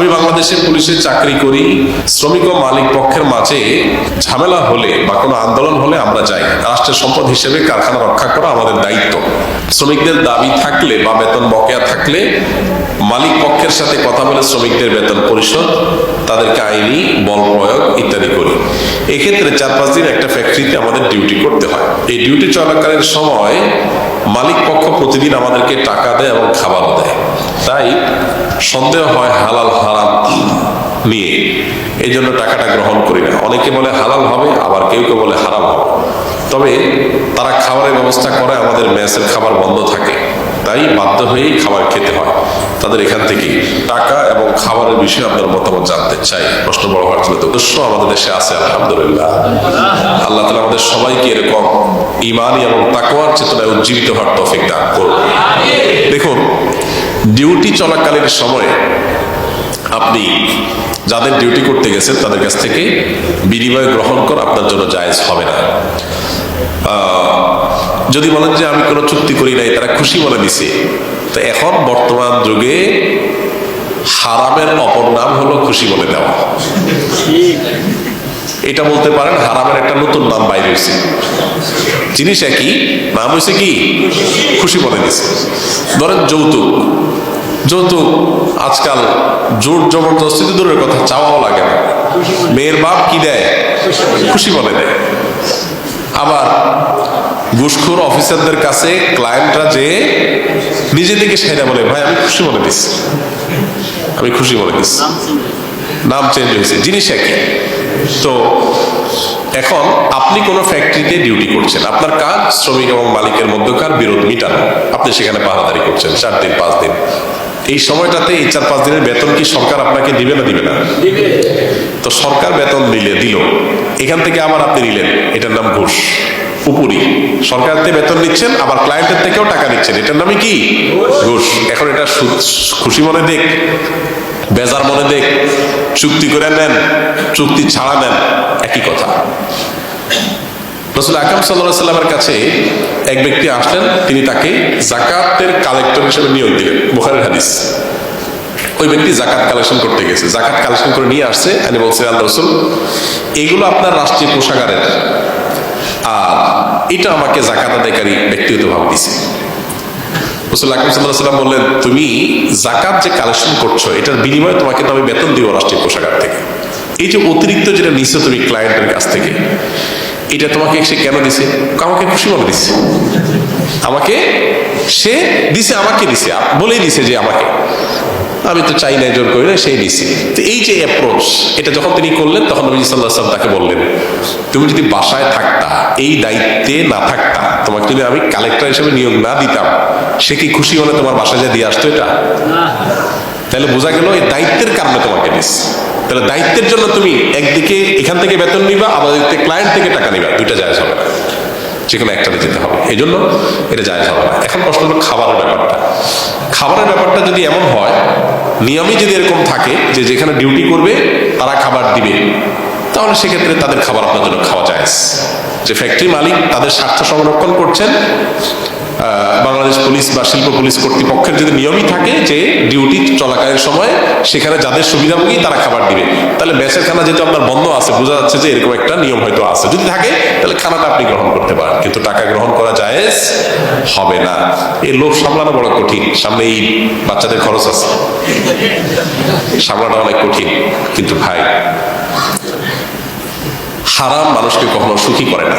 আমি বাংলাদেশের পুলিশে চাকরি করি, শ্রমিক ও মালিক পক্ষের মাঝে ঝামেলা হলে বা কোনো আন্দোলন হলে আমরা যাই। রাষ্ট্রের সম্পদ হিসেবে কারখানা রক্ষা করা আমাদের দায়িত্ব। শ্রমিকদের দাবি থাকলে বা বেতন বকেয়া থাকলে মালিক পক্ষের সাথে কথা বলে শ্রমিকদের বেতন পরিশোধ, তাদেরকে আইনি বল প্রয়োগ ইত্যাদি করি। এক্ষেত্রে চার পাঁচ দিন একটা ফ্যাক্টরিতে আমাদের ডিউটি করতে হয়। এই ডিউটি চলাকালীন সময় মালিক পক্ষ প্রতিদিন আমাদেরকে টাকা দেয় এবং খাবারও দেয়। তাই সন্দেহ হয় হালাল, হারাম নিয়ে। এই জন্য টাকাটা গ্রহণ করি না। অনেকে বলে হালাল হবে, আবার কেউ কেউ বলে হারাম হবে। তবে তারা খাবারের ব্যবস্থা করে, আমাদের মেসের খাবার বন্ধ থাকে। তাই বাধ্য হয়েই খাবার খেতে হয়। তাদের এখান থেকে টাকা এবং খাবারের বিষয়ে আপনার মতামত জানতে চাই। প্রশ্ন বড় হওয়ার জন্য উদ্দেশ্য আমাদের দেশে আছে, আলহামদুলিল্লাহ। আল্লাহ তালা আমাদের সবাইকে এরকম ইমানি এবং তাকওয়ার চেতনায় উজ্জীবিত হওয়ার তৌফিক দান করুন। দেখুন, ডিউটি চলাকালীন সময়ে আপনি যাদের ডিউটি করতে গেছেন, তাদের কাছ থেকে বিনিময় গ্রহণ করা আপনার জন্য জায়েজ হবে না। যদি বলেন যে আমি কোনো চুক্তি করি নাই, তারা খুশি বলে দিছে। তো এখন বর্তমান যুগে হারামের অপর নাম হলো খুশি বলে দেওয়া। এটা বলতে পারেন হারামের একটা নতুন নাম বাইরে হয়েছে জিনিস একই, নাম হয়েছে কি? খুশি বলে দিছে। ধরেন যৌতুক। যৌতুক আজকাল জোর জবরদস্তি তো দূরের কথা, চাওয়াও লাগে না। মেয়ের বাপ কি দেয়? খুশি বলে দেয়। আবার ঘুষখোর অফিসারদের কাছে ক্লায়েন্টরা যে নিজে থেকে সেটা বলে ভাই আমি খুশি বলে দিচ্ছি আমি খুশি বলে দিচ্ছি নাম চেঞ্জ হয়েছে। জিনিস একই। তো এখন আপনি কোনো ফ্যাক্টরিতে ডিউটি করছেন। আপনার কাজ শ্রমিক এবং মালিকের মধ্যকার বিরোধ মিটানো। আপনি সেখানে পাহারাদারি করছেন চার দিন পাঁচ দিন। এই সময়টাতে এই চার পাঁচ দিনের বেতন কি সরকার আপনাকে দিবে না দিবে না? তো সরকার বেতন দিলে দিল। এখান থেকে আবার আপনি নিলেন। এটার নাম ঘুষ। উপরি। সরকার থেকে বেতন নিচ্ছেন আবার ক্লায়েন্টের থেকেও টাকা নিচ্ছেন। এটার নামে কি? ঘুষ। এখন এটা খুশি মনে দেখ বেজার মনে দেখ চুক্তি করে নেন চুক্তি ছাড়া নেন একই কথা। রসুল আকাম সাল্লাহ সাল্লামের কাছে এক ব্যক্তি আসলেন তিনি তাকে জাকাতের কালেক্টর হিসেবে নিয়োগ দিলেন। বুখারের হাদিস। ওই ব্যক্তি জাকাত কালেকশন করতে গেছে। জাকাত কালেকশন করে নিয়ে আসছে আমি বলছি আল্লাহ রসুল এগুলো আপনার রাষ্ট্রীয় পোশাকারের আর এটা আমাকে জাকাত আদায়কারী ব্যক্তিগতভাবে দিছে। রসুল আকরম সাল্লাহ বললেন, তুমি জাকাত যে কালেকশন করছ, এটার বিনিময়ে তোমাকে তো আমি বেতন দিব রাষ্ট্রীয় পোশাকার থেকে। এই যে অতিরিক্ত যেটা নিচ্ছ তুমি ক্লায়েন্টের কাছ থেকে, এটা তোমাকে সে কেন দিছে? আমাকে খুশি মনে দিছে। আমাকে সে দিছে, আমাকে দিছে। বলেই দিছে যে আমাকে। আমি তো চাই না জোর করি না সেই দিছি। তো এই যে অ্যাপ্রোচ এটা যখন তিনি করলেন, তখন নবী সাল্লাহ সাল্লাম তাকে বললেন, তুমি যদি বাসায় থাকতা, এই দায়িত্বে না থাকতা, তোমাকে যদি আমি কালেক্টর হিসেবে নিয়োগ না দিতাম, সে কি খুশি হলে তোমার বাসায় যা দিয়ে আসতো এটা? তাহলে বোঝা গেল, এই দায়িত্বের কারণে তোমাকে দিস তাহলে দায়িত্বের জন্য তুমি একদিকে এখান থেকে বেতন নিবা, আবার ক্লায়েন্ট থেকে টাকা নিবা। দুইটা জায়গা হবে না। যে কোনো একটাতে যেতে হবে। এই জন্য এটা যায় হবে না। এখন প্রশ্ন হলো খাবারের ব্যাপারটা। খাবারের ব্যাপারটা যদি এমন হয়, নিয়মই যদি এরকম থাকে যে যেখানে ডিউটি করবে, তারা খাবার দিবে, তাহলে সেক্ষেত্রে তাদের খাবার আপনার জন্য খাওয়া যায়। যে ফ্যাক্টরি মালিক তাদের স্বার্থ সংরক্ষণ করছেন বাংলাদেশ পুলিশ বা শিল্প পুলিশ কর্তৃপক্ষের যদি নিয়মই থাকে যে ডিউটি চলাকালীন সময় সেখানে যাদের সুবিধাভোগী তারা খাবার দিবে। তাহলে ব্যাসের খানা যেহেতু আপনার বন্ধ আছে, বোঝা যাচ্ছে যে এরকম একটা নিয়ম হয়তো আছে। যদি থাকে, তাহলে খানাটা আপনি গ্রহণ করতে পারেন। কিন্তু টাকা গ্রহণ করা জায়েজ হবে না। এই লোভ সামলানো বড় কঠিন। সামনে এই বাচ্চাদের খরচ আছে। সামলানো অনেক কঠিন। কিন্তু ভাই, হারাম মানুষকে কখনো সুখী করে না।